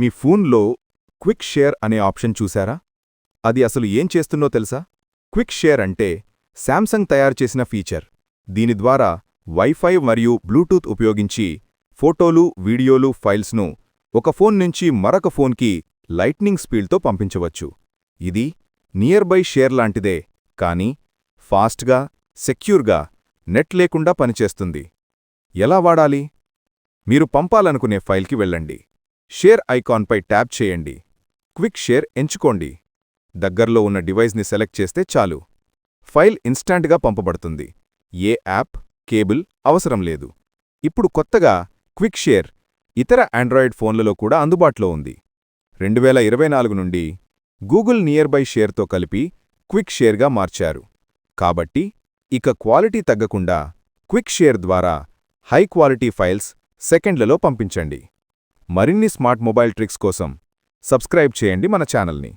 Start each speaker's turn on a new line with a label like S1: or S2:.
S1: మీ ఫోన్లో quick share అనే option చూశారా? అది అసలు ఏం చేస్తుందో తెలుసా? క్విక్ షేర్ అంటే శాంసంగ్ తయారు చేసిన ఫీచర్. దీని ద్వారా వైఫై మరియు బ్లూటూత్ ఉపయోగించి ఫోటోలు వీడియోలు ఫైల్స్ను ఒక ఫోన్ నుంచి మరొక ఫోన్కి లైట్నింగ్ స్పీడ్తో పంపించవచ్చు. ఇది నియర్ బై షేర్ లాంటిదే కానీ ఫాస్ట్గా సెక్యూర్గా నెట్ లేకుండా పనిచేస్తుంది. ఎలా వాడాలి? మీరు పంపాలనుకునే ఫైల్కి వెళ్ళండి. షేర్ ఐకాన్పై ట్యాప్ చేయండి. క్విక్ షేర్ ఎంచుకోండి. దగ్గర్లో ఉన్న డివైస్ని సెలెక్ట్ చేస్తే చాలు. ఫైల్ ఇన్స్టాంట్గా పంపబడుతుంది. ఏ యాప్ కేబుల్ అవసరం లేదు. ఇప్పుడు కొత్తగా క్విక్ షేర్ ఇతర ఆండ్రాయిడ్ ఫోన్లలో కూడా అందుబాటులో ఉంది. రెండు వేల ఇరవై నాలుగు నుండి గూగుల్ నియర్ బై షేర్తో కలిపి క్విక్ షేర్గా మార్చారు. కాబట్టి ఇక క్వాలిటీ తగ్గకుండా క్విక్ షేర్ ద్వారా హై క్వాలిటీ ఫైల్స్ సెకండ్లలో పంపించండి. మరిన్ని స్మార్ట్ మొబైల్ ట్రిక్స్ కోసం సబ్స్క్రైబ్ చేయండి మన ఛానల్ని.